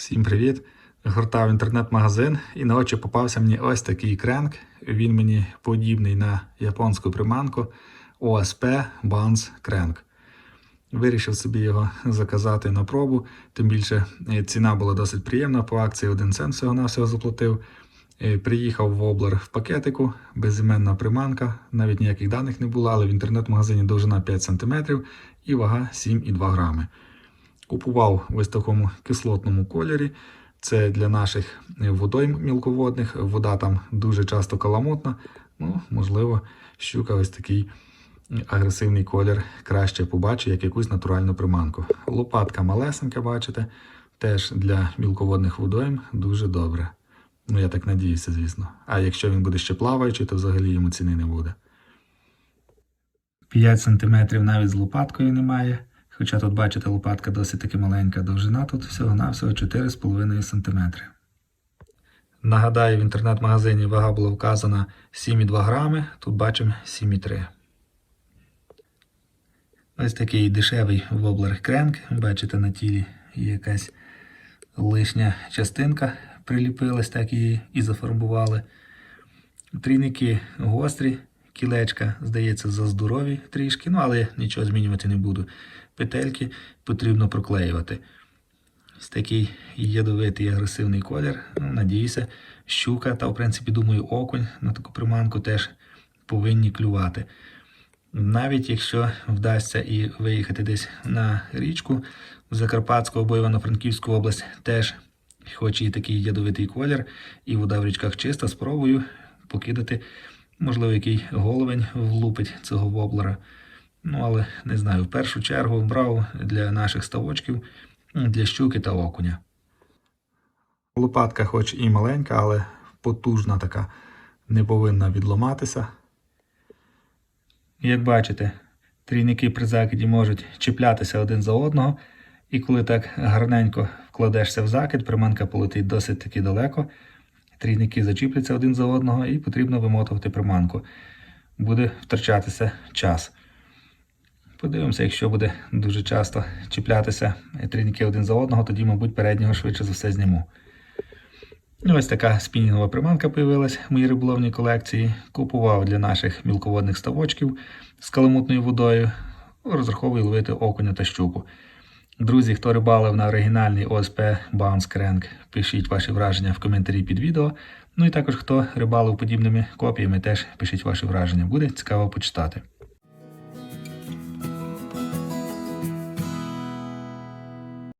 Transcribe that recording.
Всім привіт! Гортав інтернет-магазин і на очі попався мені ось такий кренк. Він мені подібний на японську приманку OSP Buns Crank. Вирішив собі його заказати на пробу, тим більше е, ціна була досить приємна. По акції 1 цент всього на всього заплатив. Е, Приїхав воблер в пакетику, безіменна приманка, навіть ніяких даних не було, але в інтернет-магазині довжина 5 см і вага 7,2 грами. Купував в ось такому кислотному кольорі. Це для наших водойм мілководних. Вода там дуже часто каламутна. Ну, можливо, щука ось такий агресивний колір краще побачить, як якусь натуральну приманку. Лопатка малесенька, бачите, теж для мілководних водойм дуже добре. Ну, я так надіюся, звісно. А якщо він буде ще плаваючий, то взагалі йому ціни не буде. 5 см навіть з лопаткою немає. Хоча тут, бачите, лопатка досить таки маленька, довжина тут всього-навсього 4,5 см. Нагадаю, в інтернет-магазині вага була вказана 7,2 грами, тут бачимо 7,3. Ось такий дешевий воблер кренк. Бачите, на тілі є якась лишня частинка приліпилась, так її і зафарбували. Трійники гострі, кілечка, здається, заздорові трішки, ну але нічого змінювати не буду. Петельки потрібно проклеювати. Ось такий ядовитий агресивний колір. Ну, надіюся, щука та, в принципі, думаю, окунь на таку приманку теж повинні клювати. Навіть якщо вдасться і виїхати десь на річку в Закарпатську або Івано-Франківську область, теж хоч і такий ядовитий колір, і вода в річках чиста, спробую покидати, можливо, який головень влупить цього воблера. Ну, але не знаю, в першу чергу брав для наших ставочків, для щуки та окуня. Лопатка, хоч і маленька, але потужна така, не повинна відламатися. Як бачите, трійники при закиді можуть чіплятися один за одного, і коли так гарненько вкладешся в закид, приманка полетить досить таки далеко. Трійники зачіпляться один за одного і потрібно вимотувати приманку. Буде втрачатися час. Подивимося, якщо буде дуже часто чіплятися трійники один за одного, тоді, мабуть, переднього швидше за все зніму. І ось така спінінгова приманка появилась в моїй риболовній колекції. Купував для наших мілководних ставочків з каламутною водою. Розраховую ловити окуня та щуку. Друзі, хто рибалив на оригінальний ОСП Bounce Crank, пишіть ваші враження в коментарі під відео. Ну і також хто рибалив подібними копіями, теж пишіть ваші враження. Буде цікаво почитати.